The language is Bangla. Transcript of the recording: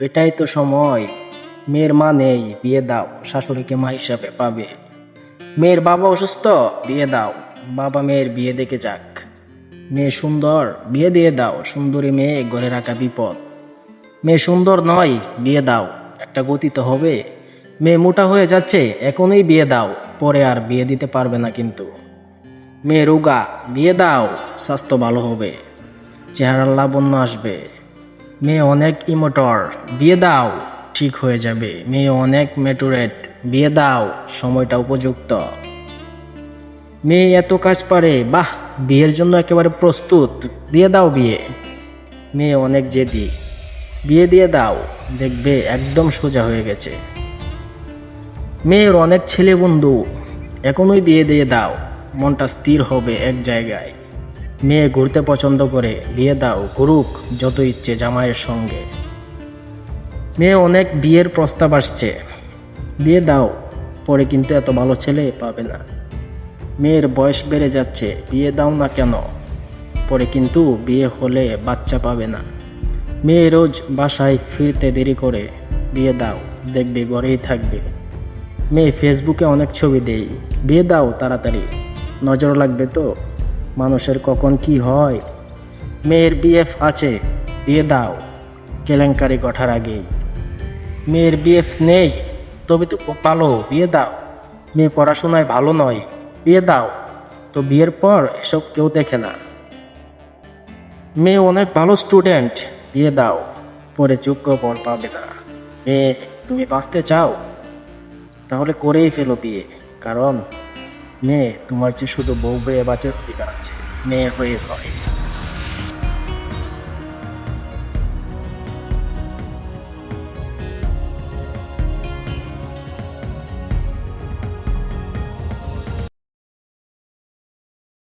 এটাই তো সময়। মেয়ের মা নেই, বিয়ে দাও, শাশুড়িকে মা হিসাবে পাবে। মেয়ের বাবা অসুস্থ, বিয়ে দাও, বাবা মেয়ের বিয়ে দেখে যাক। মেয়ে সুন্দর, বিয়ে দিয়ে দাও, সুন্দরী মেয়ে ঘরে রাখা বিপদ। মেয়ে সুন্দর নয়, বিয়ে দাও, একটা গতি তো হবে। মেয়ে মোটা হয়ে যাচ্ছে, এখনই বিয়ে দাও, পরে আর বিয়ে দিতে পারবে না কিন্তু। মেয়ে রোগা, বিয়ে দাও, স্বাস্থ্য ভালো হবে। চেহারার লাবণ্য আসবে। মেয়ে অনেক ইমোটর, বিয়ে দাও, ঠিক হয়ে যাবে। মেয়ে অনেক ম্যাটুরেট বিয়ে দাও, সময়টা উপযুক্ত। মেয়ে এত কাজ পারে, বাহ, বিয়ের জন্য একেবারে প্রস্তুত, দিয়ে দাও বিয়ে। মেয়ে অনেক জেদি, বিয়ে দিয়ে দাও, দেখবে একদম সোজা হয়ে গেছে। মেয়ের অনেক ছেলে বন্ধু, এখনই বিয়ে দিয়ে দাও, মনটা স্থির হবে এক জায়গায়। মেয়ে ঘুরতে পছন্দ করে, বিয়ে দাও, ঘুরুক, যত ইচ্ছে জামাইয়ের সঙ্গে। মেয়ে অনেক বিয়ের প্রস্তাব আসছে। দিয়ে দাও, পরে কিন্তু এত ভালো ছেলে পাবে না। মেয়ের বয়স বেড়ে যাচ্ছে, বিয়ে দাও না কেন? পরে কিন্তু বিয়ে হলে বাচ্চা পাবে না। মেয়ে রোজ বাসায় ফিরতে দেরি করে, বিয়ে দাও, দেখবে ঘরেই থাকবে। মেয়ে ফেসবুকে অনেক ছবি দেই বিয়ে দাও তাড়াতাড়ি। নজর লাগবে তো? মানুষের কখন কি হয়? মেয়ের বিএফ আছে বিয়ে দাও। কেলেঙ্কারি কঠার আগেই। মেয়ের বিএফ নেই, তবে তো পালো বিয়ে দাও। মেয়ে পড়াশোনায় ভালো নয় বিয়ে দাও। তো বিয়ের পর এসব কেউ দেখে না। মেয়ে অনেক ভালো স্টুডেন্ট বিয়ে দাও। পরে যোগ্য বল পাবে না। মেয়ে, তুমি বাঁচতে চাও? তাহলে করেই ফেলো বিয়ে, কারণ মেয়ে তোমার যে শুধু বউ বেয়ে বাঁচার অধিকার আছে। মেয়ে হয়ে নয়